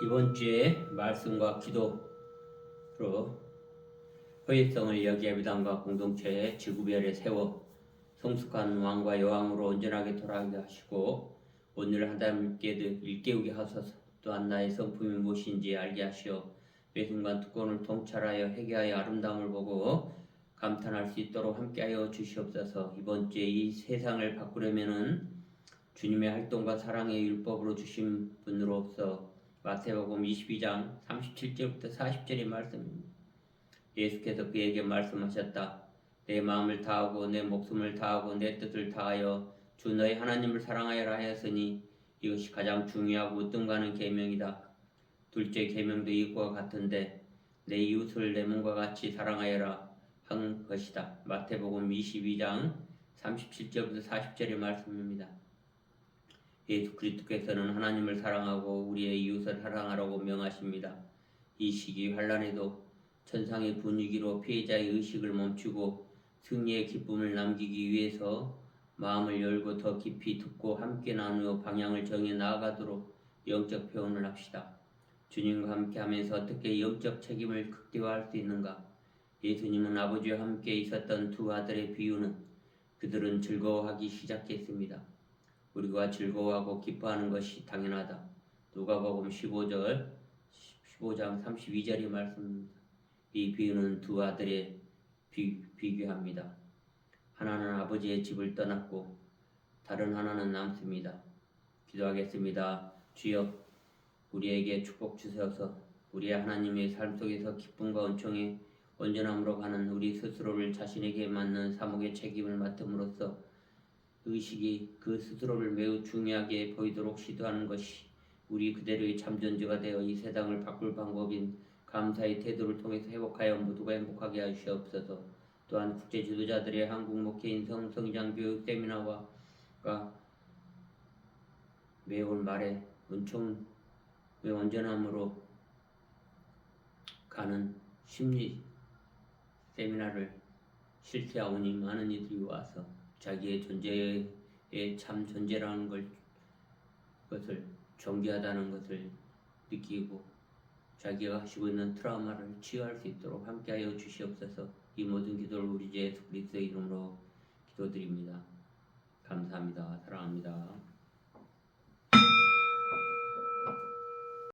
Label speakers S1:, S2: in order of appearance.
S1: 이번 주에 말씀과 기도로 허위성을 여기에 미담과 공동체의 지구별에 세워 성숙한 왕과 여왕으로 온전하게 돌아가게 하시고 오늘 하나님께 일깨우게 하소서. 또한 나의 성품이 무엇인지 알게 하시어 매 순간 두꺼운을 통찰하여 회개하여 아름다움을 보고 감탄할 수 있도록 함께하여 주시옵소서. 이번 주에 이 세상을 바꾸려면은 주님의 활동과 사랑의 율법으로 주신 분으로서 마태복음 22장 37절부터 40절의 말씀입니다. 예수께서 그에게 말씀하셨다. 내 마음을 다하고 내 목숨을 다하고 내 뜻을 다하여 주 너의 하나님을 사랑하여라 하였으니 이것이 가장 중요하고 뜸가는 계명이다. 둘째 계명도 이것과 같은데 내 이웃을 내 몸과 같이 사랑하여라 한 것이다. 마태복음 22장 37절부터 40절의 말씀입니다. 예수 그리스도께서는 하나님을 사랑하고 우리의 이웃을 사랑하라고 명하십니다. 이 시기 환란에도 천상의 분위기로 피해자의 의식을 멈추고 승리의 기쁨을 남기기 위해서 마음을 열고 더 깊이 듣고 함께 나누어 방향을 정해 나아가도록 영적 표현을 합시다. 주님과 함께 하면서 어떻게 영적 책임을 극대화할 수 있는가? 예수님은 아버지와 함께 있었던 두 아들의 비유는 그들은 즐거워하기 시작했습니다. 우리가 즐거워하고 기뻐하는 것이 당연하다. 누가복음 15절 15장 32절의 말씀입니다. 이 비유는 두 아들의 비, 비교합니다. 하나는 아버지의 집을 떠났고 다른 하나는 남습니다. 기도하겠습니다. 주여 우리에게 축복 주셔서 우리의 하나님의 삶 속에서 기쁨과 은총에 온전함으로 가는 우리 스스로를 자신에게 맞는 사목의 책임을 맡음으로써 의식이 그 스스로를 매우 중요하게 보이도록 시도하는 것이 우리 그대로의 참전주가 되어 이 세상을 바꿀 방법인 감사의 태도를 통해서 회복하여 모두가 행복하게 하시옵소서. 또한 국제 지도자들의 한국 목회인 성성장 교육 세미나와 매월 말에 은총의 온전함으로 가는 심리 세미나를 실시하오니 많은 이들이 와서 자기의 존재의 참 존재라는 걸, 것을 존귀하다는 것을 느끼고 자기가 하시고 있는 트라우마를 치유할 수 있도록 함께하여 주시옵소서 이 모든 기도를 우리 주 예수 그리스도의 이름으로 기도드립니다. 감사합니다. 사랑합니다.